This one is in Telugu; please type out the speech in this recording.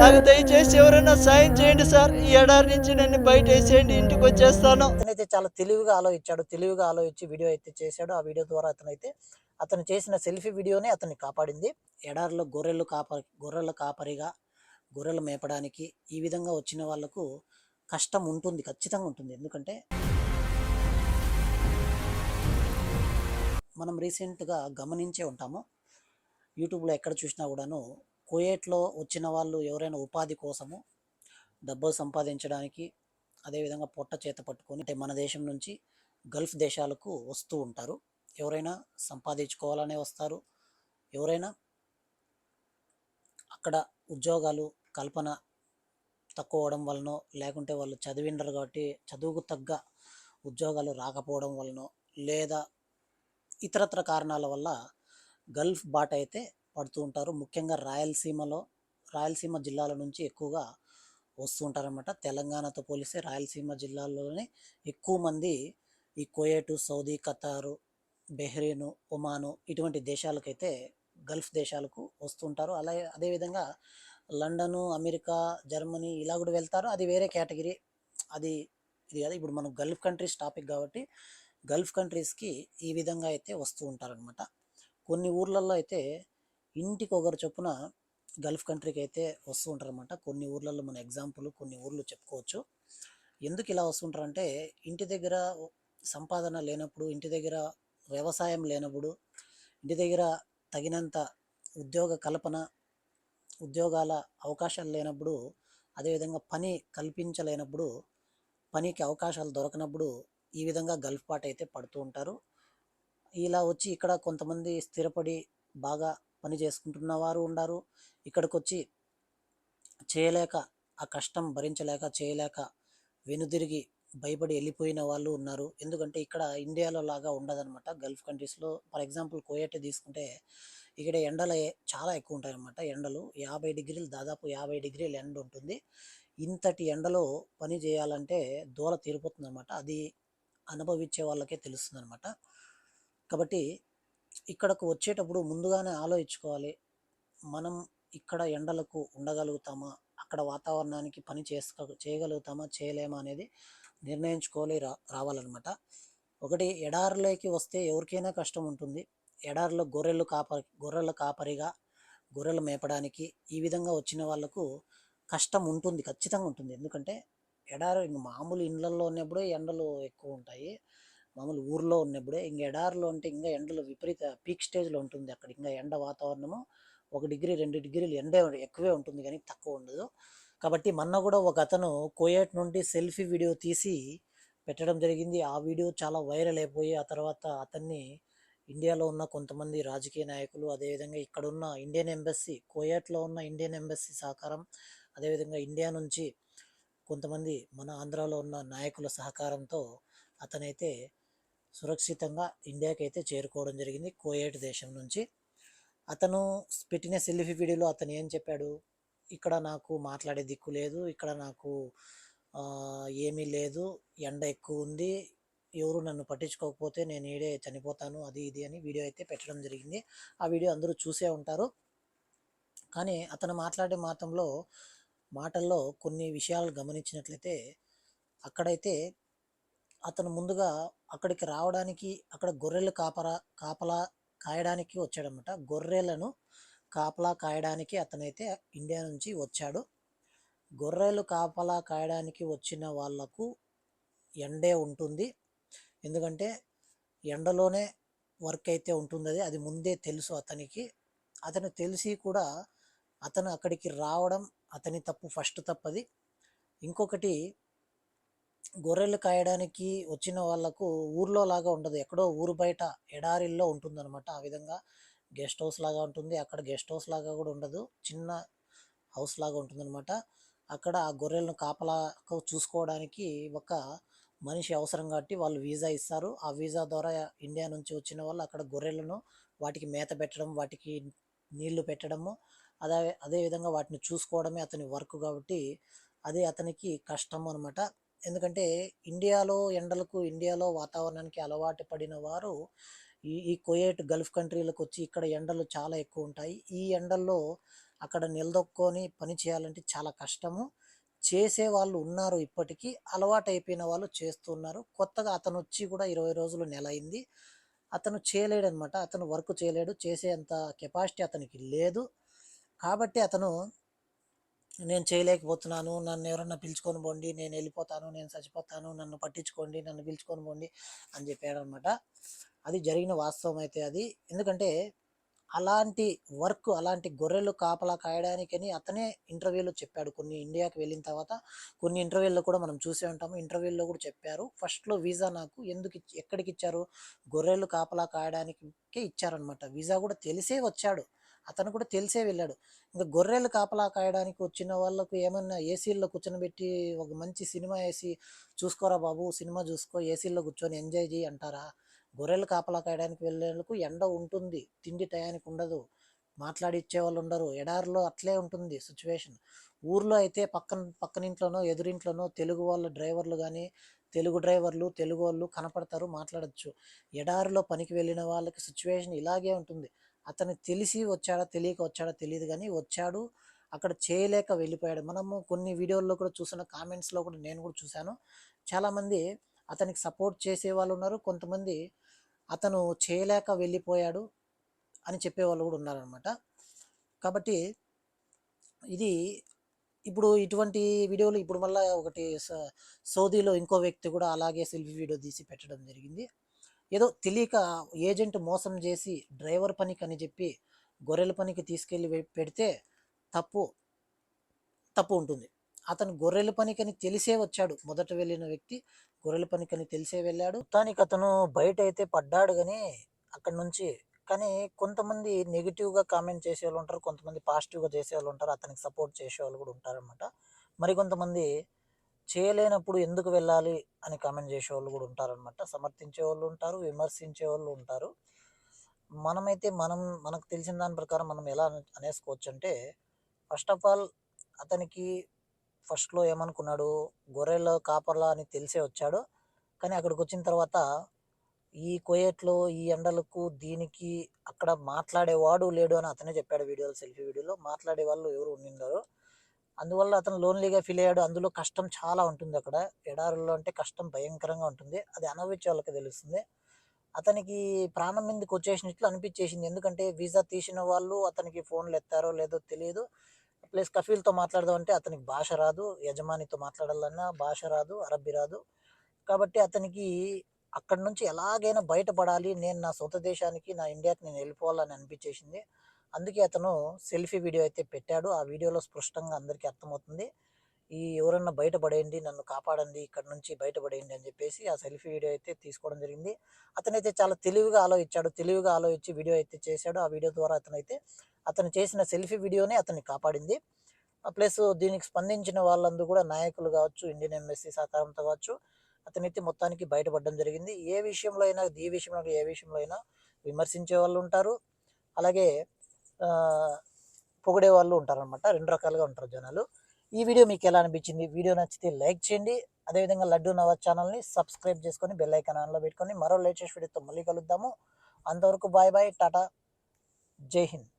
నాకు దయచేసి ఎవరైనా సాయం చేయండి సార్. ఈ ఎడారి నుంచి నన్ను బయట వేసేయండి ఇంటికి వచ్చేస్తాను. అతనైతే చాలా తెలివిగా ఆలోచించాడు తెలివిగా ఆలోచించి వీడియో అయితే చేశాడు. ఆ వీడియో ద్వారా అతనైతే అతను చేసిన సెల్ఫీ వీడియోనే అతన్ని కాపాడింది. ఎడారిలో గొర్రెలు కాపరి గొర్రెల కాపరిగా గొర్రెలు మేపడానికి ఈ విధంగా వచ్చిన వాళ్ళకు కష్టం ఉంటుంది ఖచ్చితంగా ఉంటుంది. ఎందుకంటే మనం రీసెంట్గా గమనించే ఉంటాము. యూట్యూబ్లో ఎక్కడ చూసినా కూడాను కుయేట్లో వచ్చిన వాళ్ళు ఎవరైనా ఉపాధి కోసము డబ్బులు సంపాదించడానికి అదేవిధంగా పొట్ట చేత పట్టుకొని అంటే మన దేశం నుంచి గల్ఫ్ దేశాలకు వస్తూ ఉంటారు. ఎవరైనా సంపాదించుకోవాలనే వస్తారు. ఎవరైనా అక్కడ ఉద్యోగాలు కల్పన తక్కువ అవడం వలనో లేకుంటే వాళ్ళు చదివినరు కాబట్టి చదువుకు తగ్గ ఉద్యోగాలు రాకపోవడం వలనో లేదా ఇతరత్ర కారణాల వల్ల గల్ఫ్ బాట అయితే పడుతూ ఉంటారు. ముఖ్యంగా రాయలసీమలో రాయలసీమ జిల్లాల నుంచి ఎక్కువగా వస్తూ ఉంటారనమాట తెలంగాణతో పోలిస్తే రాయలసీమ జిల్లాల్లోనే ఎక్కువ మంది ఈ కోయేటు సౌదీ ఖతారు బెహ్రెయిన్ ఒమాను ఇటువంటి దేశాలకైతే గల్ఫ్ దేశాలకు వస్తుంటారు అలాగే అదేవిధంగా లండను అమెరికా జర్మనీ ఇలా కూడా వెళ్తారు. అది వేరే కేటగిరీ. అది ఇది కాదు. ఇప్పుడు మనం గల్ఫ్ కంట్రీస్ టాపిక్ కాబట్టి గల్ఫ్ కంట్రీస్కి ఈ విధంగా అయితే వస్తూ ఉంటారనమాట కొన్ని ఊర్లలో అయితే ఇంటికి ఒకరు చొప్పున గల్ఫ్ కంట్రీకి అయితే వస్తూ ఉంటారనమాట కొన్ని ఊర్లలో మన ఎగ్జాంపుల్ కొన్ని ఊర్లు చెప్పుకోవచ్చు. ఎందుకు ఇలా వస్తుంటారంటే ఇంటి దగ్గర సంపాదన లేనప్పుడు ఇంటి దగ్గర వ్యవసాయం లేనప్పుడు ఇంటి దగ్గర తగినంత ఉద్యోగ కల్పన ఉద్యోగాల అవకాశాలు లేనప్పుడు అదేవిధంగా పని కల్పించలేనప్పుడు పనికి అవకాశాలు దొరకనప్పుడు ఈ విధంగా గల్ఫ్ పాట అయితే పడుతూ ఉంటారు. ఇలా వచ్చి ఇక్కడ కొంతమంది స్థిరపడి బాగా పని చేసుకుంటున్న వారు ఉన్నారు ఇక్కడికి వచ్చి చేయలేక ఆ కష్టం భరించలేక చేయలేక వెనుదిరిగి భయపడి వెళ్ళిపోయిన వాళ్ళు ఉన్నారు. ఎందుకంటే ఇక్కడ ఇండియాలో లాగా ఉండదన్నమాట. గల్ఫ్ కంట్రీస్లో ఫర్ ఎగ్జాంపుల్ కోయట్ తీసుకుంటే ఇక్కడ ఎండలు చాలా ఎక్కువ ఉంటాయన్నమాట. ఎండలు యాభై డిగ్రీలు దాదాపు యాభై డిగ్రీల ఎండ ఉంటుంది. ఇంతటి ఎండలో పని చేయాలంటే దూల తీరిపోతుంది అనమాట అది అనుభవించే వాళ్ళకే తెలుస్తుంది అనమాట కాబట్టి ఇక్కడకు వచ్చేటప్పుడు ముందుగానే ఆలోచించుకోవాలి. మనం ఇక్కడ ఎండలకు ఉండగలుగుతామా? అక్కడ వాతావరణానికి పని చేసుకో చేయగలుగుతామా? చేయలేమా? అనేది నిర్ణయించుకోవాలి రా రావాలన్నమాట. ఒకటి ఎడారిలోకి వస్తే ఎవరికైనా కష్టం ఉంటుంది. ఎడారిలో గొర్రెలు కాపరి గొర్రెల కాపరిగా గొర్రెలు మేపడానికి ఈ విధంగా వచ్చిన వాళ్ళకు కష్టం ఉంటుంది ఖచ్చితంగా ఉంటుంది. ఎందుకంటే ఎడారి మామూలు ఇళ్ళల్లో ఉన్నప్పుడు ఎండలు ఎక్కువ ఉంటాయి. మామూలు ఊర్లో ఉన్నప్పుడే ఇంకా ఎడారిలో అంటే ఇంకా ఎండలు విపరీత పీక్ స్టేజ్లో ఉంటుంది అక్కడ. ఇంకా ఎండ వాతావరణము ఒక డిగ్రీ రెండు డిగ్రీలు ఎండ ఎక్కువే ఉంటుంది కానీ తక్కువ ఉండదు. కాబట్టి మొన్న కూడా ఒక అతను కోయేట్ నుండి సెల్ఫీ వీడియో తీసి పెట్టడం జరిగింది. ఆ వీడియో చాలా వైరల్ అయిపోయి ఆ తర్వాత అతన్ని ఇండియాలో ఉన్న కొంతమంది రాజకీయ నాయకులు అదేవిధంగా ఇక్కడ ఉన్న ఇండియన్ ఎంబసీ కోయట్లో ఉన్న ఇండియన్ ఎంబసీ సహకారం అదేవిధంగా ఇండియా నుంచి కొంతమంది మన ఆంధ్రాలో ఉన్న నాయకుల సహకారంతో అతనైతే సురక్షితంగా ఇండియాకి అయితే చేరుకోవడం జరిగింది కోయేట్ దేశం నుంచి. అతను పెట్టిన సెల్ఫీ వీడియోలో అతను ఏం చెప్పాడు? ఇక్కడ నాకు మాట్లాడే దిక్కు లేదు ఇక్కడ నాకు ఏమీ లేదు ఎండ ఎక్కువ ఉంది ఎవరు నన్ను పట్టించుకోకపోతే నేను ఈడే చనిపోతాను అది ఇది అని వీడియో అయితే పెట్టడం జరిగింది. ఆ వీడియో అందరూ చూసే ఉంటారు. కానీ అతను మాట్లాడే మాటంలో మాటల్లో కొన్ని విషయాలు గమనించినట్లయితే అక్కడైతే అతను ముందుగా అక్కడికి రావడానికి అక్కడ గొర్రెలు కాపరా కాపలా కాయడానికి వచ్చాడనమాట గొర్రెలను కాపలా కాయడానికి అతనైతే ఇండియా నుంచి వచ్చాడు. గొర్రెలు కాపలా కాయడానికి వచ్చిన వాళ్ళకు ఎండే ఉంటుంది. ఎందుకంటే ఎండలోనే వర్క్ అయితే ఉంటుంది అది అది ముందే తెలుసు అతనికి. అతను తెలిసి కూడా అతను అక్కడికి రావడం అతని తప్పు ఫస్ట్ తప్పది. ఇంకొకటి గొర్రెలు కాయడానికి వచ్చిన వాళ్ళకు ఊర్లో లాగా ఉండదు. ఎక్కడో ఊరు బయట ఎడారిల్లో ఉంటుందన్నమాట ఆ విధంగా. గెస్ట్ హౌస్ లాగా ఉంటుంది. అక్కడ గెస్ట్ హౌస్ లాగా కూడా ఉండదు. చిన్న హౌస్ లాగా ఉంటుందన్నమాట. అక్కడ ఆ గొర్రెలను కాపలాకు చూసుకోవడానికి ఒక మనిషి అవసరం కాబట్టి వాళ్ళు వీసా ఇస్తారు. ఆ వీసా ద్వారా ఇండియా నుంచి వచ్చిన వాళ్ళు అక్కడ గొర్రెలను వాటికి మేత పెట్టడం వాటికి నీళ్ళు పెట్టడము అదే అదేవిధంగా వాటిని చూసుకోవడమే అతని వర్క్ కాబట్టి అది అతనికి కష్టం అనమాట ఎందుకంటే ఇండియాలో ఎండలకు ఇండియాలో వాతావరణానికి అలవాటు పడిన వారు ఈ ఈ కోయేట్ గల్ఫ్ కంట్రీలకు వచ్చి ఇక్కడ ఎండలు చాలా ఎక్కువ ఉంటాయి ఈ ఎండల్లో అక్కడ నిలదొక్కొని పని చేయాలంటే చాలా కష్టము. చేసే వాళ్ళు ఉన్నారు ఇప్పటికీ అలవాటు అయిపోయిన వాళ్ళు చేస్తున్నారు. కొత్తగా అతను వచ్చి కూడా ఇరవై రోజులు నెల అయింది అతను చేయలేడు అనమాట అతను వర్క్ చేయలేడు చేసే అంత కెపాసిటీ అతనికి లేదు. కాబట్టి అతను నేను చేయలేకపోతున్నాను నన్ను ఎవరన్నా పిలుచుకొని పోండి నేను వెళ్ళిపోతాను నేను చచ్చిపోతాను నన్ను పట్టించుకోండి నన్ను పిలుచుకొని పోండి అని చెప్పాడు అనమాట అది జరిగిన వాస్తవం అయితే అది. ఎందుకంటే అలాంటి వర్క్ అలాంటి గొర్రెలు కాపలా కాయడానికని అతనే ఇంటర్వ్యూలో చెప్పాడు. కొన్ని ఇండియాకి వెళ్ళిన తర్వాత కొన్ని ఇంటర్వ్యూల్లో కూడా మనం చూసే ఉంటాము. ఇంటర్వ్యూల్లో కూడా చెప్పారు. ఫస్ట్లో వీసా నాకు ఎందుకు ఎక్కడికి ఇచ్చారు? గొర్రెలు కాపలా కాయడానికి ఇచ్చారనమాట వీసా కూడా తెలిసే వచ్చాడు. అతను కూడా తెలిసే వెళ్ళాడు. ఇంకా గొర్రెలు కాపలా కాయడానికి వచ్చిన వాళ్ళకు ఏమన్నా ఏసీల్లో కూర్చొని ఒక మంచి సినిమా వేసి చూసుకోరా బాబు సినిమా చూసుకో ఏసీల్లో కూర్చొని ఎంజాయ్ చేయి అంటారా? గొర్రెలు కాపలా కాయడానికి వెళ్ళేందుకు ఎండ ఉంటుంది తిండి టయానికి ఉండదు మాట్లాడి ఇచ్చేవాళ్ళు ఉండరు ఎడారిలో అట్లే ఉంటుంది సిచ్యువేషన్. ఊర్లో అయితే పక్కన పక్కనింట్లోనో ఎదురింట్లోనో తెలుగు వాళ్ళ డ్రైవర్లు కానీ తెలుగు డ్రైవర్లు తెలుగు వాళ్ళు కనపడతారు మాట్లాడచ్చు. ఎడారిలో పనికి వెళ్ళిన వాళ్ళకి సిచ్యువేషన్ ఇలాగే ఉంటుంది. అతను తెలిసి వచ్చాడా తెలియక వచ్చాడా తెలియదు కానీ వచ్చాడు. అక్కడ చేయలేక వెళ్ళిపోయాడు. మనము కొన్ని వీడియోల్లో కూడా చూసిన కామెంట్స్లో కూడా నేను కూడా చూశాను. చాలామంది అతనికి సపోర్ట్ చేసే వాళ్ళు ఉన్నారు. కొంతమంది అతను చేయలేక వెళ్ళిపోయాడు అని చెప్పేవాళ్ళు కూడా ఉన్నారనమాట కాబట్టి ఇది ఇప్పుడు ఇటువంటి వీడియోలు ఇప్పుడు మళ్ళీ ఒకటి స- సౌదీలో ఇంకో వ్యక్తి కూడా అలాగే సెల్ఫీ వీడియో తీసి పెట్టడం జరిగింది. ఏదో తెలియక ఏజెంట్ మోసం చేసి డ్రైవర్ పనికి అని చెప్పి గొర్రెల పనికి తీసుకెళ్ళి పెడితే తప్పు తప్పు ఉంటుంది. అతను గొర్రెల పనికని తెలిసే వచ్చాడు. మొదట వెళ్ళిన వ్యక్తి గొర్రెల పనికని తెలిసే వెళ్ళాడు. మొత్తానికి అతను బయట అయితే పడ్డాడు కానీ అక్కడి నుంచి కానీ కొంతమంది నెగిటివ్గా కామెంట్ చేసే వాళ్ళు ఉంటారు కొంతమంది పాజిటివ్గా చేసే వాళ్ళు ఉంటారు అతనికి సపోర్ట్ చేసే వాళ్ళు కూడా ఉంటారనమాట మరి కొంతమంది చేయలేనప్పుడు ఎందుకు వెళ్ళాలి అని కామెంట్ చేసే వాళ్ళు కూడా ఉంటారనమాట సమర్థించే వాళ్ళు ఉంటారు విమర్శించే వాళ్ళు ఉంటారు. మనమైతే మనం మనకు తెలిసిన దాని ప్రకారం మనం ఎలా అనేసుకోవచ్చు అంటే ఫస్ట్ ఆఫ్ ఆల్ అతనికి ఫస్ట్లో ఏమనుకున్నాడు గొర్రెల కాపర్లా అని తెలిసే వచ్చాడు. కానీ అక్కడికి వచ్చిన తర్వాత ఈ కొయ్యట్లో ఈ ఎండలకు దీనికి అక్కడ మాట్లాడేవాడు లేడు అని అతనే చెప్పాడు వీడియోలో సెల్ఫీ వీడియోలో. మాట్లాడే వాళ్ళు ఎవరు ఉండిండరు అందువల్ల అతను లోన్లీగా ఫీల్ అయ్యాడు. అందులో కష్టం చాలా ఉంటుంది అక్కడ. ఎడారుల్లో అంటే కష్టం భయంకరంగా ఉంటుంది. అది అనుభవించే వాళ్ళకి తెలుస్తుంది. అతనికి ప్రాణం మీదకి వచ్చేసినట్లు అనిపించేసింది. ఎందుకంటే వీసా తీసిన వాళ్ళు అతనికి ఫోన్లు ఎత్తారో లేదో తెలియదు. ప్లస్ కఫీల్తో మాట్లాడదాం అంటే అతనికి భాష రాదు. యజమానితో మాట్లాడాలన్నా భాష రాదు అరబ్బీ రాదు. కాబట్టి అతనికి అక్కడి నుంచి ఎలాగైనా బయటపడాలి. నేను నా సొంత దేశానికి నా ఇండియాకి నేను వెళ్ళిపోవాలని అనిపించేసింది. అందుకే అతను సెల్ఫీ వీడియో అయితే పెట్టాడు. ఆ వీడియోలో స్పష్టంగా అందరికీ అర్థమవుతుంది. ఈ ఎవరన్నా బయటపడేయండి నన్ను కాపాడండి ఇక్కడ నుంచి బయటపడేయండి అని చెప్పేసి ఆ సెల్ఫీ వీడియో అయితే తీసుకోవడం జరిగింది. అతనైతే చాలా తెలివిగా ఆలోచించాడు. తెలివిగా ఆలోచించి వీడియో అయితే చేశాడు. ఆ వీడియో ద్వారా అతనైతే అతను చేసిన సెల్ఫీ వీడియోనే అతన్ని కాపాడింది. ప్లస్ దీనికి స్పందించిన వాళ్ళందరూ కూడా నాయకులు కావచ్చు ఇండియన్ ఎంఎస్సీ సహకారంతో కావచ్చు అతనైతే మొత్తానికి బయటపడడం జరిగింది. ఏ విషయంలో అయినా ఏ విషయంలో ఏ విషయంలో అయినా విమర్శించే వాళ్ళు ఉంటారు. అలాగే పొగిడే వాళ్ళు ఉంటారనమాట రెండు రకాలుగా ఉంటారు జనాలు. ఈ వీడియో మీకు ఎలా అనిపించింది? వీడియో నచ్చితే లైక్ చేయండి. అదేవిధంగా లడ్డు నవాజ్ ఛానల్ని సబ్స్క్రైబ్ చేసుకొని బెల్ ఐకాన్ ఆన్లో పెట్టుకొని మరో లేటెస్ట్ వీడియోతో మళ్ళీ కలుద్దాము. అంతవరకు బాయ్ బాయ్ టాటా జై హింద్.